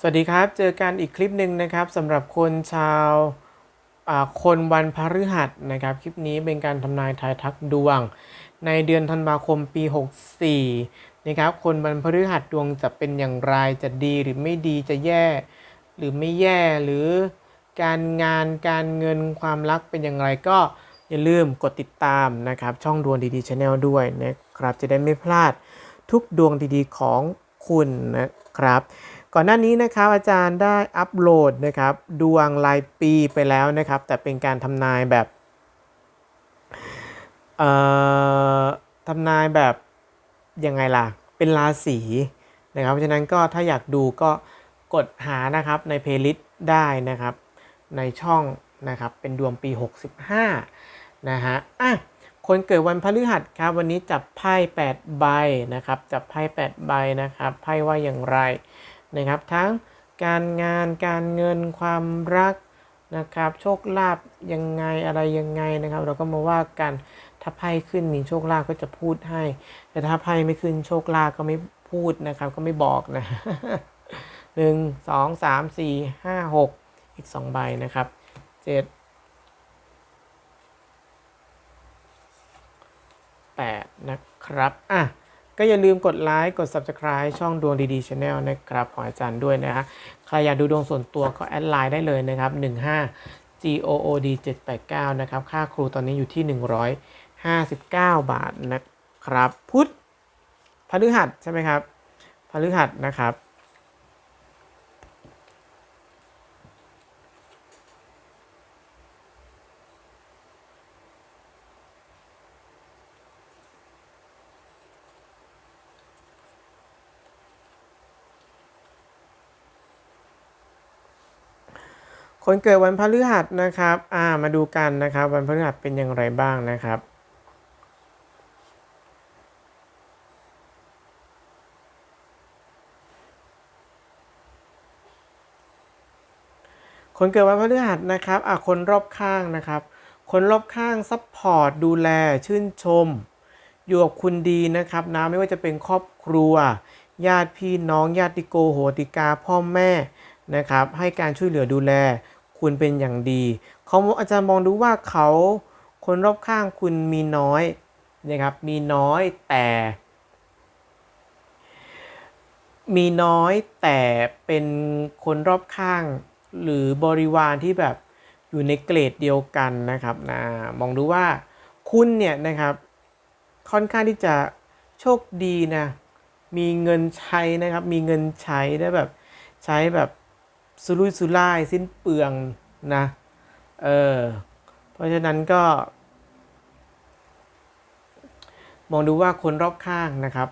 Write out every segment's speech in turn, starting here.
สวัสดีครับ เจอกันอีกคลิปหนึ่งนะครับสำหรับคนชาวคนวันพฤหัสนะครับ คลิปนี้เป็นการทำนายทายทักดวง ในเดือนธันวาคมปี 64นะครับคนวันพฤหัสดวงจะเป็นอย่างไรจะดีหรือไม่ดีจะแย่ หรือไม่แย่หรือการงานการเงินความรักเป็นอย่างไรก็อย่าลืมกดติดตามนะครับ ช่องดวงดีๆชาแนลด้วยนะครับ จะได้ไม่พลาดทุกดวงดีๆของคุณนะครับ ก่อนหน้านี้นะครับอาจารย์ได้อัปโหลดนะครับดวงรายปีไปแล้วนะครับ แต่เป็นการทำนายแบบเอ่อทำนายแบบยังไงล่ะ เป็นราศีนะครับ เพราะฉะนั้นก็ถ้าอยากดูก็กดหานะครับในเพลย์ลิสต์ได้นะครับ ในช่องนะครับเป็นดวงปี 65 นะฮะอะคนเกิดวันพฤหัสครับ วันนี้จับไพ่8ใบนะครับ จับไพ่8ใบนะครับ ไพ่ว่าอย่างไร นะครับทั้งการงานการเงินความรักนะครับโชคลาภยังไงอะไรยังไงนะครับ เราก็มาว่ากันถ้าไพ่ขึ้นมีโชคลาภก็จะพูดให้ แต่ถ้าไพ่ไม่ขึ้นโชคลาภก็ไม่พูดนะครับก็ไม่บอกนะหนึ่งสองสามสี่ห้าหกอีกสองใบนะครับเจ็ดแปดนะครับอะ ก็อย่าลืมกดไลค์กด Subscribe ช่องดวงดีๆ Channel นะครับของอาจารย์ด้วยนะฮะใครอยากดูดวงส่วนตัวก็แอดไลน์ได้เลยนะครับ 15 GOOD 789 นะครับ ค่าครูตอนนี้อยู่ที่ 159 บาทนะครับ พุธพฤหัสใช่ไหมครับพฤหัสนะครับ คนเกิดวันพฤหัสนะครับ อ่า มาดูกันนะครับ วันพฤหัสเป็นอย่างไรบ้างนะครับ คนเกิดวันพฤหัสนะครับ อะคนรอบข้างนะครับ คนรอบข้างซัพพอร์ตดูแลชื่นชม อยู่กับคุณดีนะครับนะไม่ว่าจะเป็นครอบครัว ญาติพี่น้องญาติโกโหติกาพ่อแม่นะครับให้การช่วยเหลือดูแล คุณเป็นอย่างดีเขาอาจารย์มองดูว่าเขาคนรอบข้างคุณมีน้อยนะครับมีน้อยแต่ มีน้อยแต่เป็นคนรอบข้าง หรือบริวารที่แบบอยู่ในเกรดเดียวกันนะครับนะมองดูว่าคุณเนี่ยนะครับค่อนข้างที่จะโชคดีนะมีเงินใช้นะครับมีเงินใช้ได้แบบใช้แบบ สุรุ่ยสุร่ายสิ้นเปลืองนะเออเพราะฉะนั้นก็ มองดูว่าคนรอบข้างนะครับ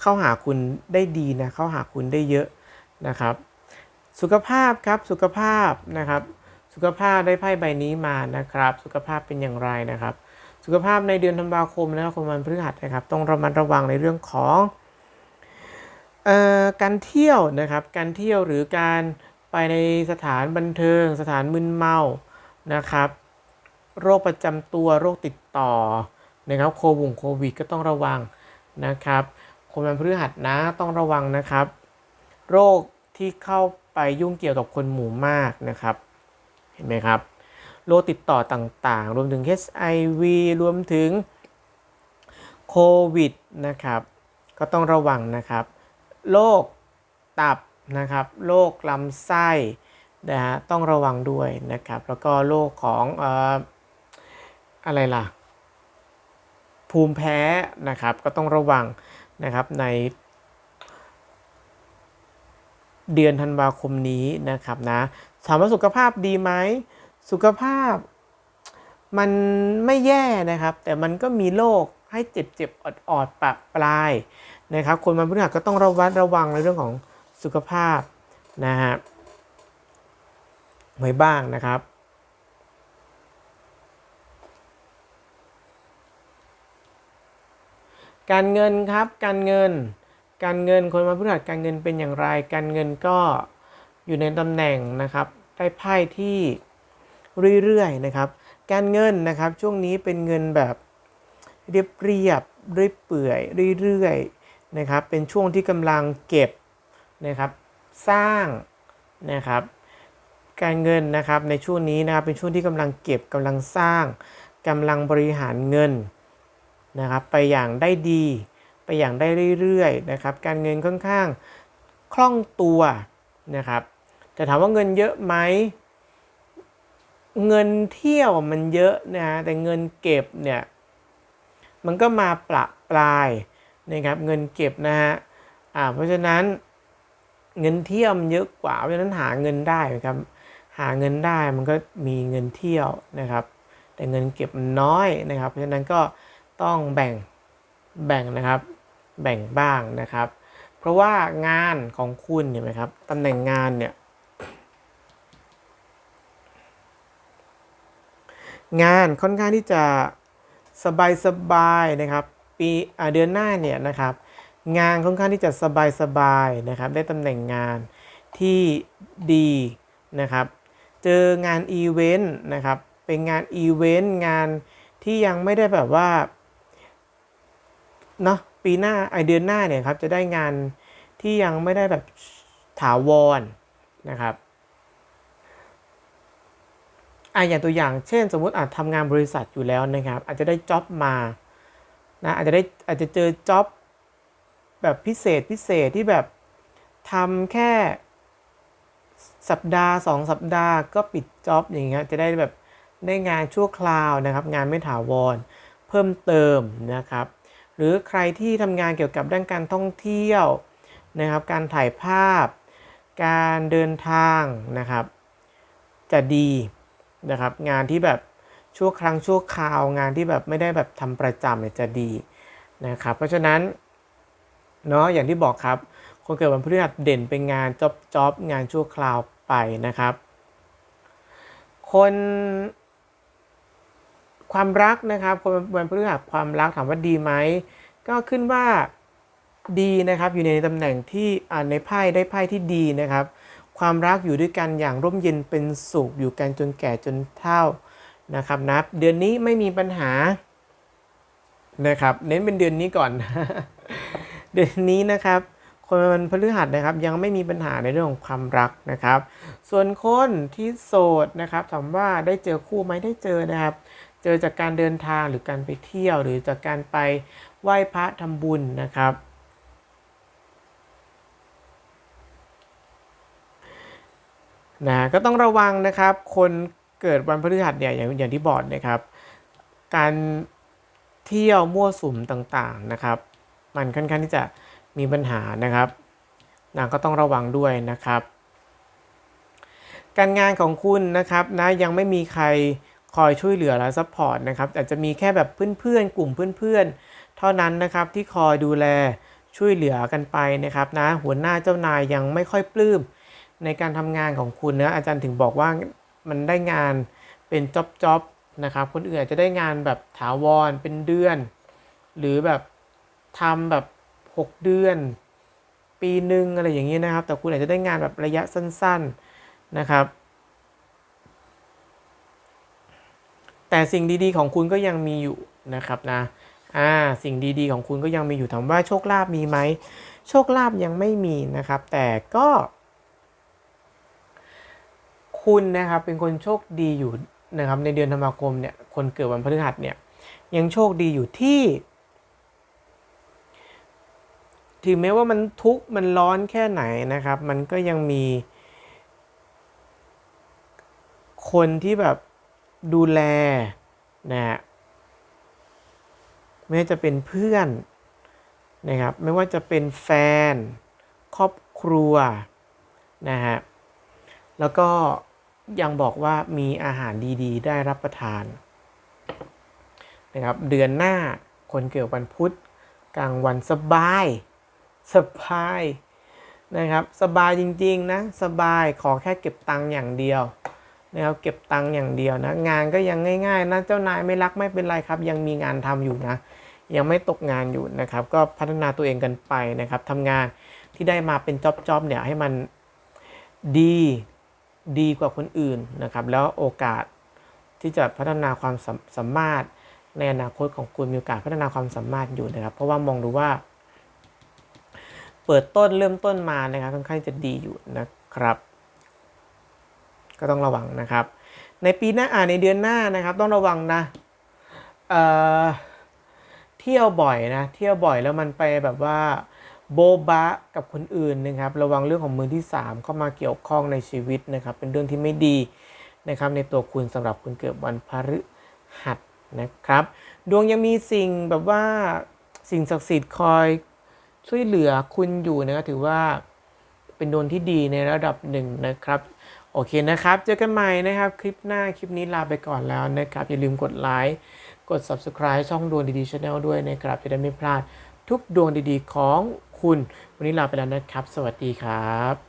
เข้าหาคุณได้ดีนะเข้าหาคุณได้เยอะนะครับ สุขภาพครับสุขภาพนะครับ สุขภาพได้ไพ่ใบนี้มานะครับ สุขภาพเป็นอย่างไรนะครับ สุขภาพในเดือนธันวาคมนะครับคนวันพฤหัสนะครับ ต้องระมัดระวังในเรื่องของ การเที่ยวนะครับ การเที่ยวหรือการไปในสถานบันเทิง สถานมึนเมานะครับ โรคประจำตัวโรคติดต่อนะครับโควงโควิดก็ต้องระวังนะครับคนวันพฤหัสนะต้องระวังนะครับ โรคที่เข้าไปยุ่งเกี่ยวกับคนหมู่มากนะครับ เห็นไหมครับ โรคติดต่อต่างๆ รวมถึง HIV รวมถึงโควิดนะครับ ก็ต้องระวังนะครับ โรคตับนะครับโรคลำไส้นะฮะต้องระวังด้วยนะครับ แล้วก็โรคของเอ่ออะไรล่ะ ภูมิแพ้นะครับก็ต้องระวังนะครับในเดือนธันวาคมนี้นะครับนะถามว่าสุขภาพดีไหมสุขภาพมันไม่แย่นะครับ แต่มันก็มีโรคให้เจ็บเจ็บอดอดๆปะปลายนะครับคนวันพฤหัสก็ต้องระวัดระวังในเรื่องของสุขภาพนะฮะไว้บ้างนะครับ การเงินครับการเงิน การเงินคนวันพฤหัสการเงินเป็นอย่างไร การเงินก็อยู่ในตำแหน่งนะครับได้ไพ่ที่เรื่อยๆนะครับ การเงินนะครับช่วงนี้เป็นเงินแบบเรียบเรียบเรื่อยเปื่อยเรื่อย นะครับเป็นช่วงที่กำลังเก็บนะครับสร้างนะครับการเงินนะครับในช่วงนี้นะครับเป็นช่วงที่กำลังเก็บกำลังสร้างกำลังบริหารเงินนะครับไปอย่างได้ดีไปอย่างได้เรื่อยๆนะครับการเงินค่อนข้างคล่องตัวนะครับแต่ถามว่าเงินเยอะไหมเงินเที่ยวมันเยอะนะฮะแต่เงินเก็บเนี่ยมันก็มาปละปลาย นะครับเงินเก็บนะฮะอ่าเพราะฉะนั้นเงินเที่ยวมันเยอะกว่าเพราะฉะนั้นหาเงินได้ครับหาเงินได้มันก็มีเงินเที่ยวนะครับ แต่เงินเก็บมันน้อยนะครับ เพราะฉะนั้นก็ต้องแบ่งแบ่งนะครับแบ่งบ้างนะครับ เพราะว่างานของคุณเห็นไหมครับตำแหน่งงานเนี่ยงานค่อนข้างที่จะสบายสบายๆนะครับ ปีเดือนหน้าเนี่ยนะครับงานค่อนข้างที่จะสบายๆนะครับ ได้ตำแหน่งงานที่ดีนะครับ เจองานอีเวนต์นะครับ เป็นงานอีเวนต์งานที่ยังไม่ได้แบบว่าเนาะปีหน้าไอเดือนหน้าเนี่ยครับจะได้งานที่ยังไม่ได้แบบถาวรนะครับอะอย่างตัวอย่างเช่น สมมติอาจทำงานบริษัทอยู่แล้วนะครับ อาจจะได้จ็อบมา นะอาจจะได้อาจจะเจอจ็อบแบบพิเศษพิเศษที่แบบทำแค่สัปดาห์สองสัปดาห์ก็ปิดจ็อบอย่างเงี้ยจะได้แบบได้งานชั่วคราวนะครับ งานไม่ถาวรเพิ่มเติมนะครับ หรือใครที่ทำงานเกี่ยวกับด้านการท่องเที่ยวนะครับ การถ่ายภาพ การเดินทางนะครับ จะดีนะครับ งานที่แบบ ชั่วครั้งชั่วคราวงานที่แบบไม่ได้แบบทำประจำเนี่ยจะดีนะครับเพราะฉะนั้นเนาะอย่างที่บอกครับ คนเกิดวันพฤหัสเด่นเป็นงานจ็อบจ็อบงานชั่วคราวไปนะครับ คนความรักนะครับคนวันพฤหัสความรักถามว่าดีไหมก็ขึ้นว่าดีนะครับอยู่ในตำแหน่งที่ในไพ่ได้ไพ่ที่ดีนะครับ ความรักอยู่ด้วยกันอย่างร่มเย็นเป็นสุขอยู่กันจนแก่จนเฒ่า นะครับนะเดือนนี้ไม่มีปัญหานะครับเน้นเป็นเดือนนี้ก่อน เดือนนี้นะครับ คนวันพฤหัสนะครับ ยังไม่มีปัญหาในเรื่องของความรักนะครับ ส่วนคนที่โสดนะครับถามว่าได้เจอคู่ไหมได้เจอนะครับ เจอจากการเดินทางหรือการไปเที่ยวหรือจากการไปไหว้พระทำบุญนะครับนะก็ต้องระวังนะครับ คน เกิดวันพฤหัสเนี่ยอย่างอย่างที่บอกนะครับ การเที่ยวมั่วสุมต่างๆนะครับ มันค่อนข้างที่จะมีปัญหานะครับนะก็ต้องระวังด้วยนะครับ การงานของคุณนะครับนะยังไม่มีใครคอยช่วยเหลือและซัพพอร์ตนะครับอาจจะมีแค่แบบเพื่อนๆ กลุ่มเพื่อนๆ เท่านั้นนะครับที่คอยดูแลช่วยเหลือกันไปนะครับนะหัวหน้าเจ้านายยังไม่ค่อยปลื้มในการทำงานของคุณนะอาจารย์ถึงบอกว่า มันได้งานเป็นจ็อบจ็อบนะครับคนอื่นอาจจะได้งานแบบถาวรเป็นเดือน หรือแบบทำแบบ 6 เดือน ปีหนึ่งอะไรอย่างนี้นะครับ แต่คุณอาจจะได้งานแบบระยะสั้น ๆนะครับ แต่สิ่งดีๆของคุณก็ยังมีอยู่นะครับนะอ่าสิ่งดีๆของคุณก็ยังมีอยู่ถามว่าโชคลาภมีไหมโชคลาภยังไม่มีนะครับ แต่ก็ คุณนะครับเป็นคนโชคดีอยู่นะครับในเดือนธันวาคมเนี่ยคนเกิดวันพฤหัสเนี่ยยังโชคดีอยู่ที่ถึงแม้ว่ามันทุกข์มันร้อนแค่ไหนนะครับ มันก็ยังมี คนที่แบบดูแลนะฮะไม่ว่าจะเป็นเพื่อนนะครับ ไม่ว่าจะเป็นแฟน ครอบครัวนะฮะแล้วก็ ยังบอกว่ามีอาหารดีๆ ได้รับประทานนะครับเดือนหน้าคนเกิดวันพุธกลางวันสบายสบายนะครับสบายจริงๆนะสบายขอแค่เก็บตังค์อย่างเดียวนะครับเก็บตังค์อย่างเดียวนะงานก็ยังง่ายๆนะเจ้านายไม่รักไม่เป็นไรครับ ยังมีงานทำอยู่นะ ยังไม่ตกงานอยู่นะครับ ก็พัฒนาตัวเองกันไปนะครับทำงานที่ได้มาเป็นจ็อบๆเนี่ยให้มันดี ดีกว่าคนอื่นนะครับ แล้วโอกาสที่จะพัฒนาความสามารถในอนาคตของคุณมีโอกาสพัฒนาความสามารถอยู่นะครับ เพราะว่ามองดูว่า เปิดต้นเริ่มต้นมานะครับค่อนข้างจะดีอยู่นะครับ ก็ต้องระวังนะครับ ในปีหน้าอ่าในเดือนหน้านะครับ ต้องระวังนะเอ่อเที่ยวบ่อยนะ เที่ยวบ่อยแล้วมันไปแบบว่า โบบะกับคนอื่นนะครับ ระวังเรื่องของมือที่ 3 เข้ามาเกี่ยวข้องในชีวิตนะครับ เป็นเรื่องที่ไม่ดีนะครับ ในตัวคุณสำหรับคุณเกิดวันพฤหัสนะครับ ดวงยังมีสิ่งแบบว่าสิ่งศักดิ์สิทธิ์คอยช่วยเหลือคุณอยู่นะครับถือว่าเป็นดวงที่ดีในระดับหนึ่งนะครับ โอเคนะครับ เจอกันใหม่นะครับ คลิปหน้าคลิปนี้ลาไปก่อนแล้วนะครับ อย่าลืมกดไลค์กด Subscribe ช่องดวงดีๆ Channel ด้วยนะครับ จะได้ไม่พลาดทุกดวงดีๆของ คุณ วันนี้ลาไปแล้วนะครับ สวัสดีครับ